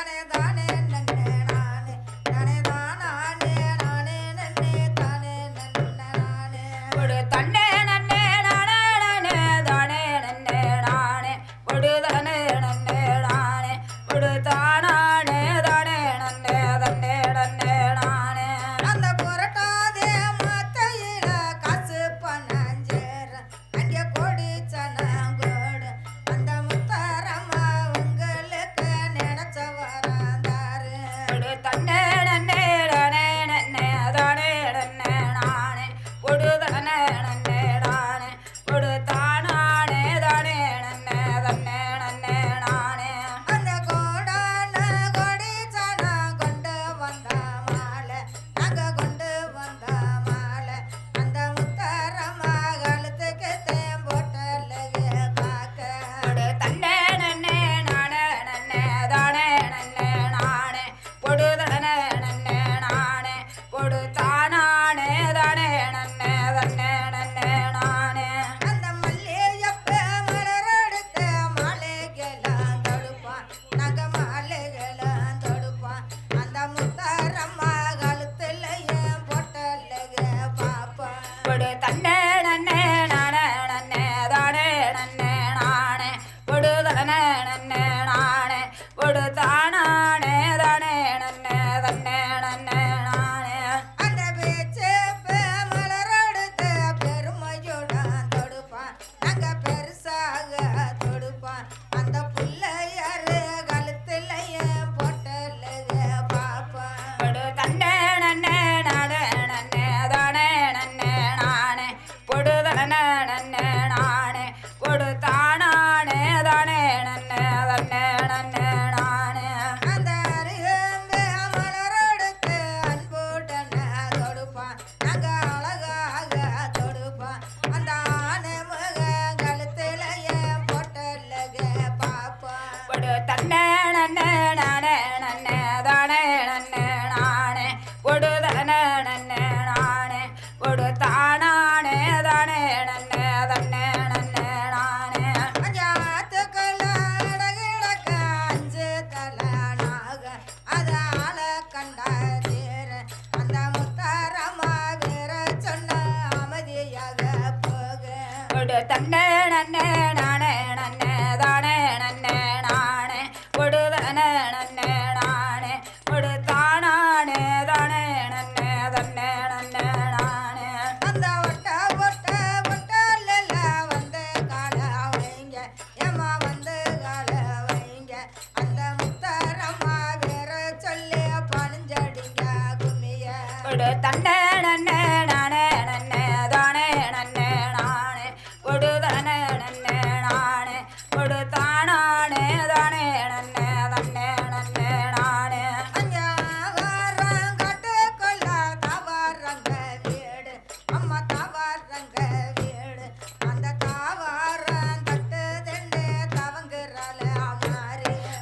தானே தானே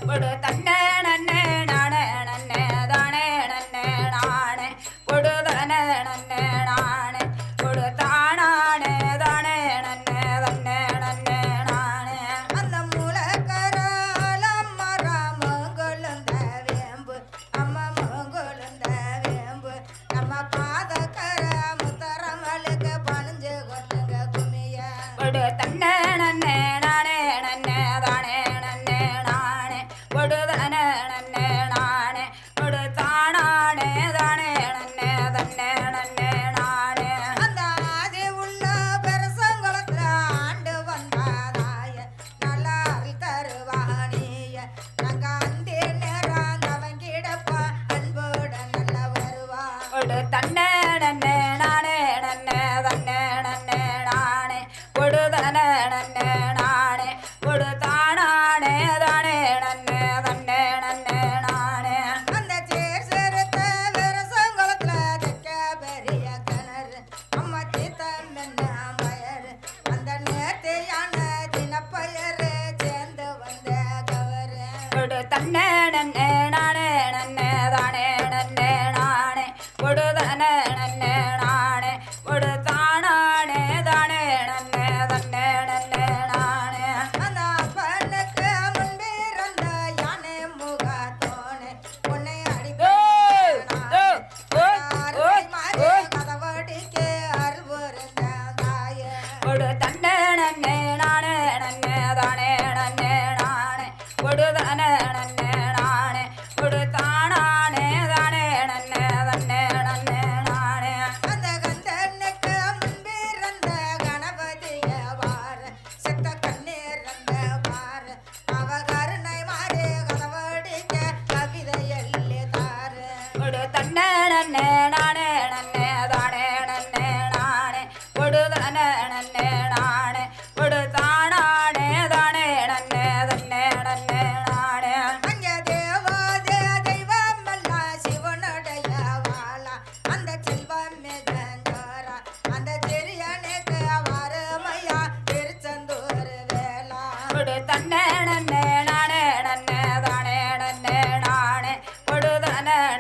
படுத்தன்ன நன்னே நானே நன்னே தானே நன்னே நானே. கொடு தானே நன்னே நானே. கொடு தானானே தானே நன்னே தன்னே நன்னே நானே. அங்கே தேவா தே தெய்வம் அல்ல சிவனுடைய வாழா அந்த செல்வம் மிதந்தோரா. அந்த தெரியனே தேவாரமையா திருச்செந்தூர்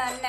நன்னே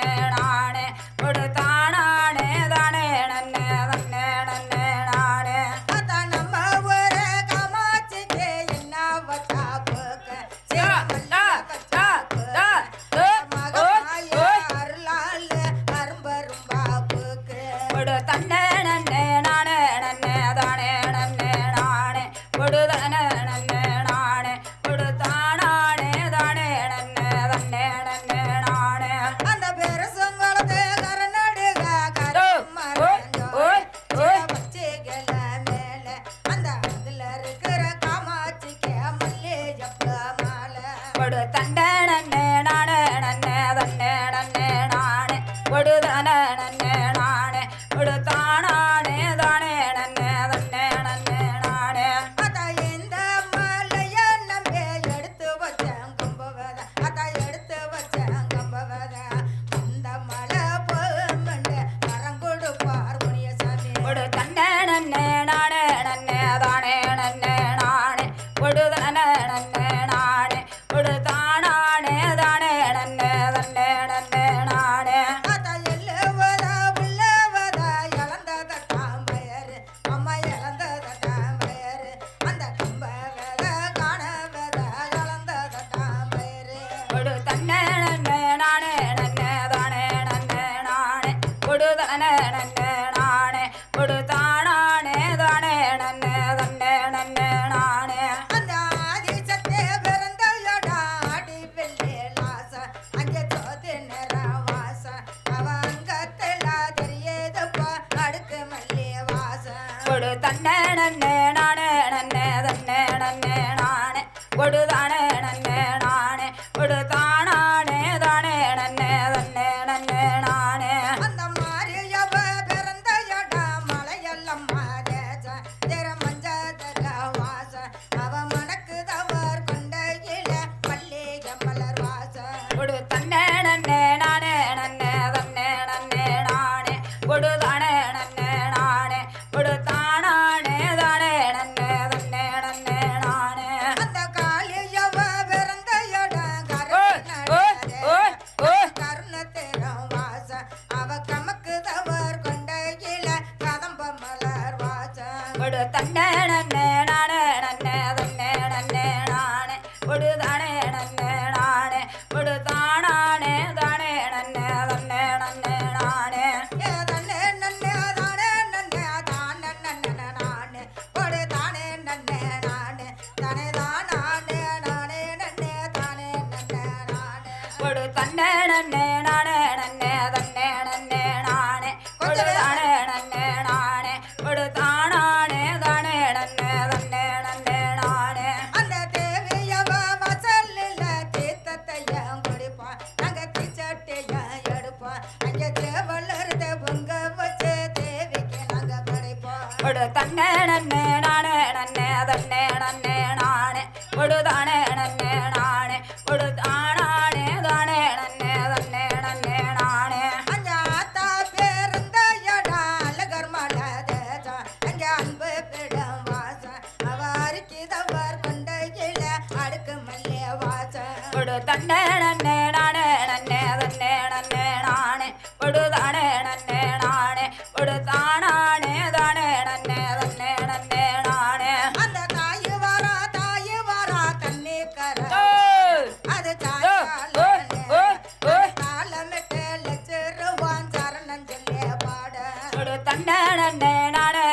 நாடே நாடே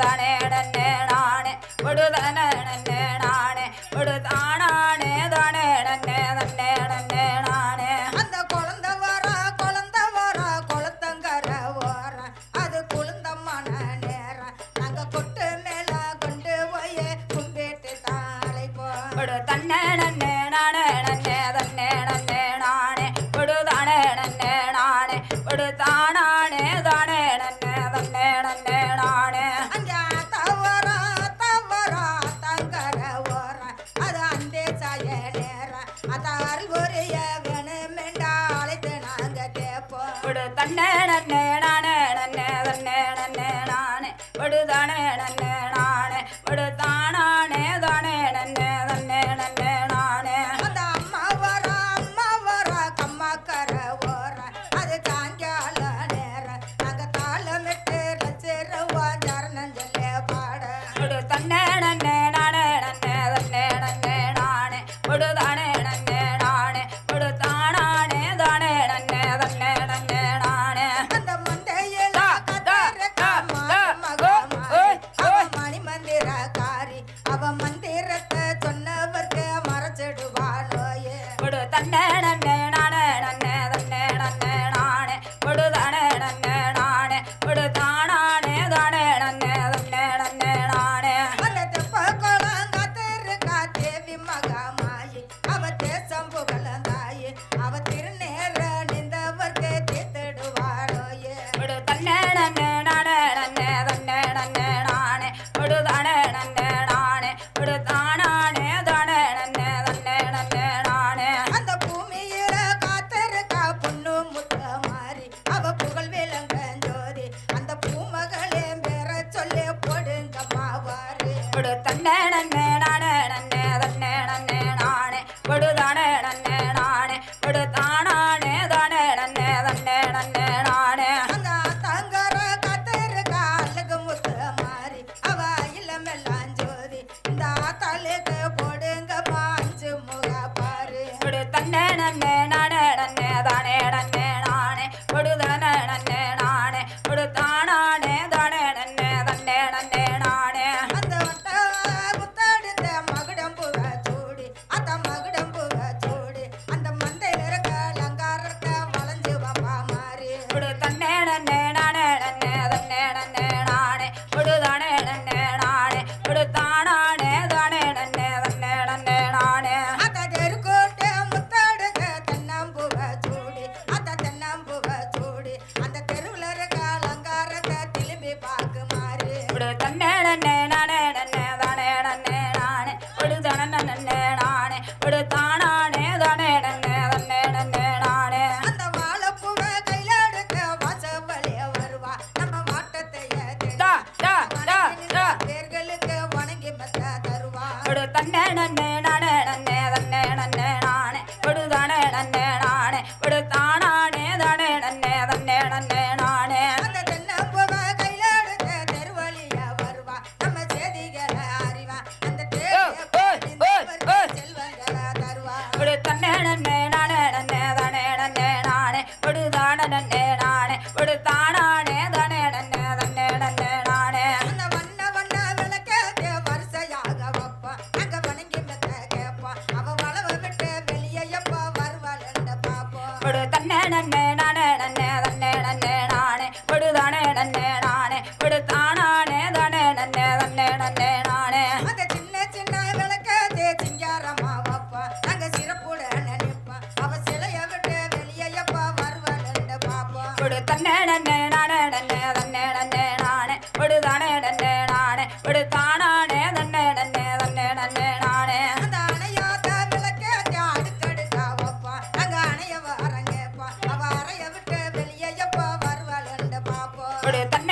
தானே டன்னே நானே. ஒடுதானே நானே. ஒடுதானே தானே டன்னே தன்னே டன்னே நானே. அந்த குழந்த வர குழந்த வர குளத்தங்கர வர. அது குழுந்தமான நேரம் நாங்க கொட்டு மேல கொண்டு போய் கும்பிட்டு தாளை போடு Look, I'm 二点